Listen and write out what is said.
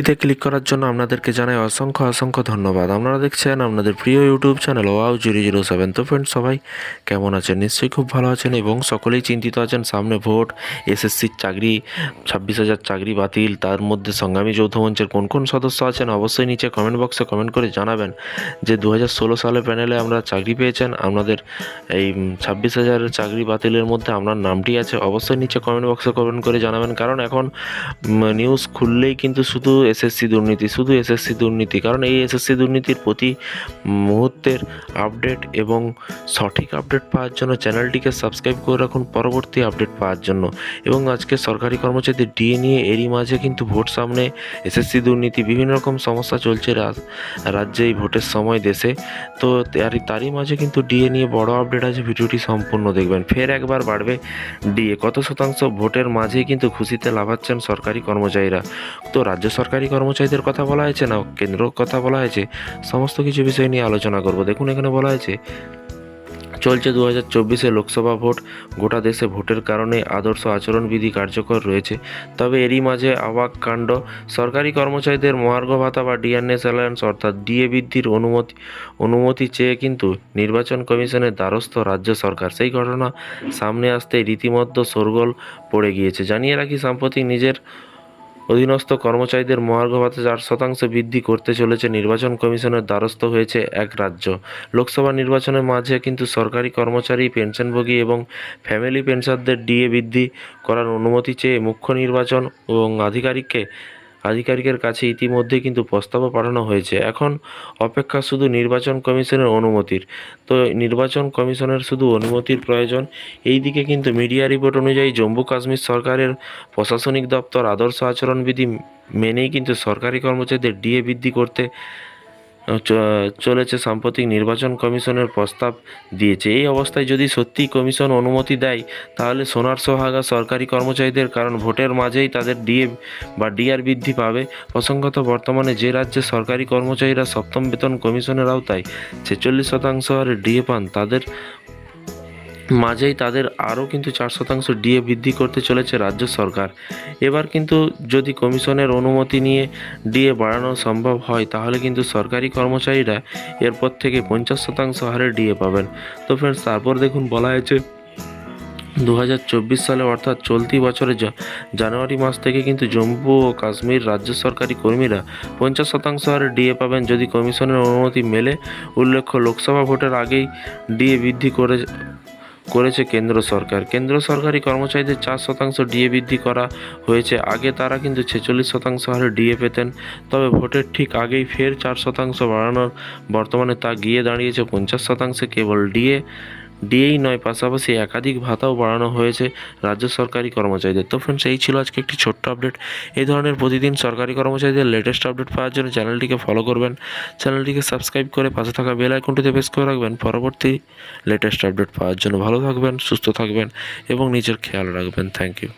এতে ক্লিক করার জন্য আপনাদেরকে জানাই অসংখ্য অসংখ্য ধন্যবাদ। আপনারা দেখছেন আপনাদের প্রিয় YouTube channel wow zero zero seven তো ফ্রেন্ড সবাই কেমন আছেন? নিশ্চয়ই খুব ভালো আছেন এবং সকলেই চিন্তিত আছেন। সামনে ভোট এসএসসির চাকরি, ছাব্বিশ হাজার চাকরি বাতিল, তার মধ্যে সংগ্রামী যৌথ মঞ্চের কোন কোন সদস্য আছেন? অবশ্যই নিচে কমেন্ট বক্সে কমেন্ট করে জানাবেন যে দু হাজার ষোলো সালে প্যানেলে আমরা চাকরি পেয়েছেন। আপনাদের এই ছাব্বিশ হাজার চাকরি বাতিলের মধ্যে আপনার নামটি আছে। অবশ্যই নিচে কমেন্ট বক্সে কমেন্ট করে জানাবেন। কারণ এখন নিউজ খুললেই কিন্তু শুধু এসএসসি দুর্নীতি, শুধু এসএসসি দুর্নীতি, কারণ এই এসএসসি দুর্নীতির প্রতি মুহূর্তের আপডেট এবং সঠিক আপডেট পাওয়ার জন্য চ্যানেলটিকে সাবস্ক্রাইব করে রাখুন পরবর্তী আপডেট পাওয়ার জন্য। এবং আজকে সরকারি কর্মচারীদের ডিএ নিয়ে এরই মাঝে কিন্তু ভোট সামনে এসএসসি দুর্নীতি, বিভিন্ন রকম সমস্যা চলছে রাজ- রাজ্যে এই ভোটের সময় দেশে। তো তারই তারই মাঝে কিন্তু ডিএ নিয়ে বড় আপডেট আছে, ভিডিওটি সম্পূর্ণ দেখবেন। ফের একবার বাড়বে ডিএ, কত শতাংশ ভোটের মাঝেই কিন্তু খুশিতে লাভাচ্ছেন সরকারি কর্মচারীরা। তো রাজ্য সরকারি কর্মচারীদের কথা বলা হয়েছে, না কেন্দ্র কথা বলা হয়েছে, সমস্ত কিছু বিষয় নিয়ে আলোচনা করব। দেখুন, এখানে বলা হয়েছে, চলছে দু হাজার চব্বিশে লোকসভা ভোট, গোটা দেশে ভোটের কারণে আদর্শ আচরণবিধি কার্যকর রয়েছে। তবে এরই মাঝে অবাক কাণ্ড, সরকারি কর্মচারীদের মহার্ঘ ভাতা বা ডিএনএস অ্যালায়েন্স, অর্থাৎ ডিএ বৃদ্ধির অনুমতি অনুমতি চেয়ে কিন্তু নির্বাচন কমিশনের দ্বারস্থ রাজ্য সরকার। সেই ঘটনা সামনে আসতেই রীতিমতো শোরগোল পড়ে গিয়েছে। জানিয়ে রাখি, সাম্প্রতিক নিজের অধীনস্থ কর্মচারীদের মহার্ঘ ভাতা চার শতাংশ বৃদ্ধি করতে চলেছে নির্বাচন কমিশনের দ্বারস্থ হয়েছে এক রাজ্য। লোকসভা নির্বাচনের মাঝে কিন্তু সরকারি কর্মচারী, পেনশনভোগী এবং ফ্যামিলি পেনশনদের ডিএ বৃদ্ধি করার অনুমতি চেয়ে মুখ্য নির্বাচন এবং আধিকারিককে আধিকারিকের কাছে ইতিমধ্যে কিন্তু প্রস্তাবও পাঠানো হয়েছে। এখন অপেক্ষা শুধু নির্বাচন কমিশনের অনুমতির। তো নির্বাচন কমিশনের শুধু অনুমতির প্রয়োজন, এই দিকে কিন্তু মিডিয়া রিপোর্ট অনুযায়ী জম্মু কাশ্মীর সরকারের প্রশাসনিক দপ্তর আদর্শ আচরণবিধি মেনেই কিন্তু সরকারি কর্মচারীদের ডিএ বৃদ্ধি করতে চলেছে সাম্প্রতিক নির্বাচন কমিশনের প্রস্তাব দিয়েছে। এই অবস্থায় যদি সত্যি কমিশন অনুমতি দেয়, তাহলে সোনার সোহাগা সরকারি কর্মচারীদের, কারণ ভোটের মাঝেই তাদের ডিএ বা ডিআর বৃদ্ধি পাবে। প্রসঙ্গত, বর্তমানে যে রাজ্যে সরকারি কর্মচারীরা সপ্তম বেতন কমিশনের আওতায় ছেচল্লিশ শতাংশ হারে ডিএ পান, তাদের মাঝেই তাদের আরও কিন্তু চার শতাংশ ডিএ বৃদ্ধি করতে চলেছে রাজ্য সরকার। এবার কিন্তু যদি কমিশনের অনুমতি নিয়ে ডিএ বাড়ানো সম্ভব হয়, তাহলে কিন্তু সরকারি কর্মচারীরা এরপর থেকে পঞ্চাশ শতাংশ হারে ডিএ পাবেন। তো ফ্রেন্ডস তারপর দেখুন বলা হয়েছে দু হাজার চব্বিশ সালে অর্থাৎ চলতি বছরে জানুয়ারি মাস থেকে কিন্তু জম্মু ও কাশ্মীর রাজ্য সরকারি কর্মীরা পঞ্চাশ শতাংশ হারে ডিএ পাবেন যদি কমিশনের অনুমতি মেলে। উল্লেখ্য, লোকসভা ভোটের আগেই ডিএ বৃদ্ধি করে করেছে কেন্দ্র সরকার। কেন্দ্র সরকারি কর্মচারীদের চার শতাংশ ডিএ বৃদ্ধি করা হয়েছে। আগে তারা কিন্তু ছেচল্লিশ শতাংশ হারে ডিএ পেতেন, তবে ভোটের ঠিক আগেই ফের চার শতাংশ বাড়ানোর বর্তমানে তা গিয়ে দাঁড়িয়েছে পঞ্চাশ শতাংশে কেবল ডিএ। ডিএই নয়, পাশাপাশি একাধিক ভাতাও বাড়ানো হয়েছে রাজ্য সরকারি কর্মচারীদের। তো ফ্রেন্ডস এই ছিল আজকে একটি ছোট্ট আপডেট এই ধরনের প্রতিদিন সরকারি কর্মচারীদের লেটেস্ট আপডেট পাওয়ার জন্য চ্যানেলটিকে ফলো করবেন। চ্যানেলটিকে সাবস্ক্রাইব করে পাশে থাকা বেল আইকনটিতে প্রেস করে রাখবেন। পরবর্তী লেটেস্ট আপডেট পাওয়ার জন্য ভালো থাকবেন, সুস্থ থাকবেন এবং নিজের খেয়াল রাখবেন। Thank you